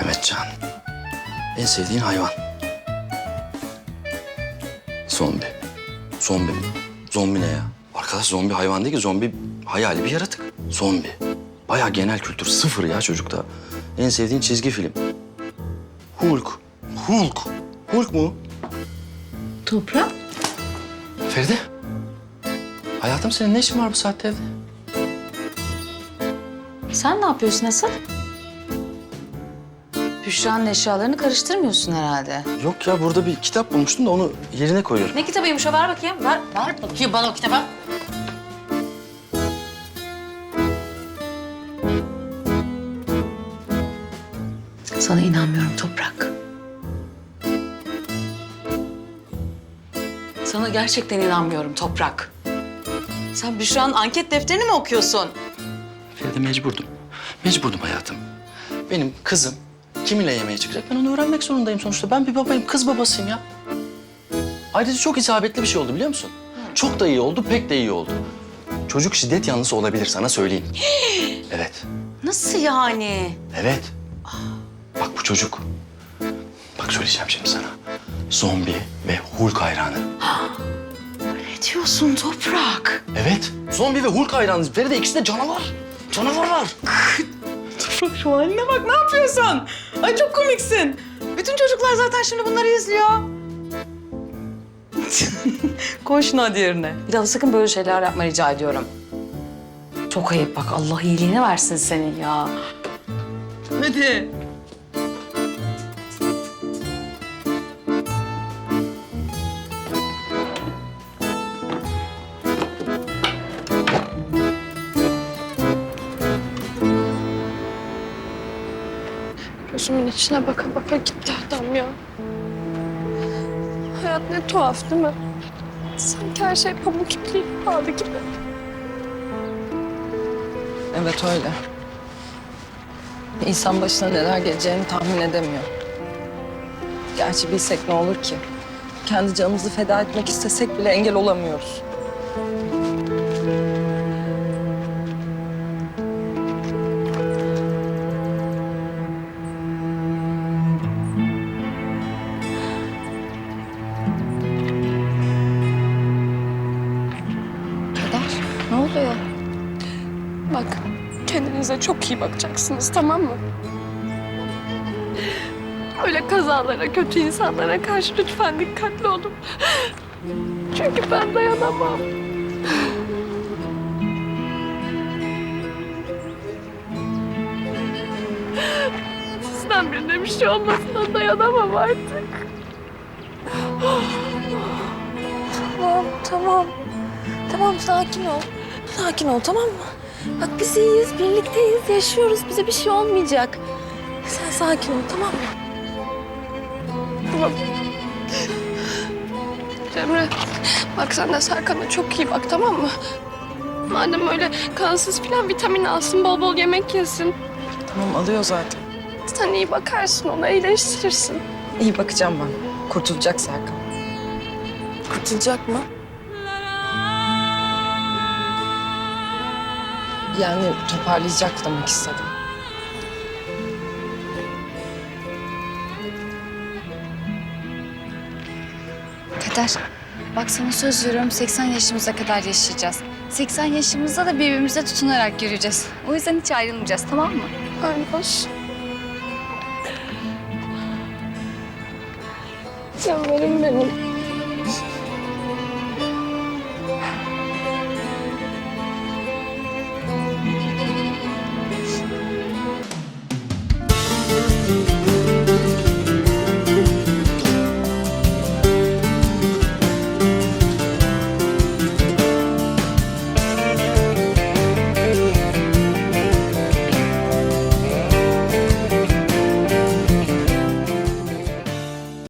Mehmetcan. En sevdiğin hayvan. Zombi. Zombi mi? Zombi ne ya? Arkadaş zombi hayvan değil ki. Zombi hayali bir yaratık. Zombi. Bayağı genel kültür sıfır ya çocukta. En sevdiğin çizgi film. Hulk. Hulk. Hulk mu? Toprak? Feride. Hayatım senin ne işin var bu saatte evde? Sen ne yapıyorsun asıl? Büşra'nın eşyalarını karıştırmıyorsun herhalde. Yok ya burada bir kitap bulmuştum da onu yerine koyuyorum. Ne kitabıymış o? Ver bakayım. Ver, ver bakayım bana o kitabı. Sana inanmıyorum Toprak. Sana gerçekten inanmıyorum Toprak. Sen Büşra'nın anket defterini mi okuyorsun? Feride mecburdum. Mecburdum hayatım. Benim kızım kiminle yemeğe çıkacak ben onu öğrenmek zorundayım sonuçta. Ben bir babayım, kız babasıyım ya. Ayrıca çok isabetli bir şey oldu biliyor musun? Çok da iyi oldu, pek de iyi oldu. Çocuk şiddet yanlısı olabilir sana söyleyeyim. evet, Nasıl yani? evet. Bak bu çocuk. Bak söyleyeceğim şimdi sana. Zombi ve Hulk hayranı. Ne diyorsun Toprak? Evet, zombi ve Hulk hayranı. Feride ikisi de canavar. Canavarlar. Toprak şu haline bak ne yapıyorsun? Ay çok komiksin. Bütün çocuklar zaten şimdi bunları izliyor. Hadi yerine. Bir daha sakın böyle şeyler yapma rica ediyorum. Çok ayıp bak Allah iyiliğini versin senin ya. Hadi. Gözümün içine baka baka gitti adam ya. Hayat ne tuhaf değil mi? Sanki her şey pamuk ipliği bağlı gibi. Evet öyle. İnsan başına neler geleceğini tahmin edemiyor. Gerçi bilsek ne olur ki? Kendi canımızı feda etmek istesek bile engel olamıyoruz. Kendinize çok iyi bakacaksınız tamam mı? Öyle kazalara, kötü insanlara karşı lütfen dikkatli olun. Çünkü ben dayanamam. Sizden birine bir şey olmasına dayanamam artık. Tamam, tamam. Tamam, sakin ol. Sakin ol, tamam mı? Bak biz iyiyiz, birlikteyiz, yaşıyoruz. Bize bir şey olmayacak. Sen sakin ol, tamam mı? Tamam. Cemre, bak sen de Serkan'a çok iyi bak tamam mı? Madem öyle kansız falan vitamin alsın, bol bol yemek yesin. Tamam alıyor zaten. Sen iyi bakarsın ona, iyileştirirsin. İyi bakacağım ben. Kurtulacak Serkan. Kurtulacak mı? Yani toparlayacak demek istedim. Kader, bak sana söz veriyorum 80 yaşımıza kadar yaşayacağız. 80 yaşımızda da birbirimize tutunarak yürüyeceğiz. O yüzden hiç ayrılmayacağız tamam mı? Öyle olsun. Canlarım benim.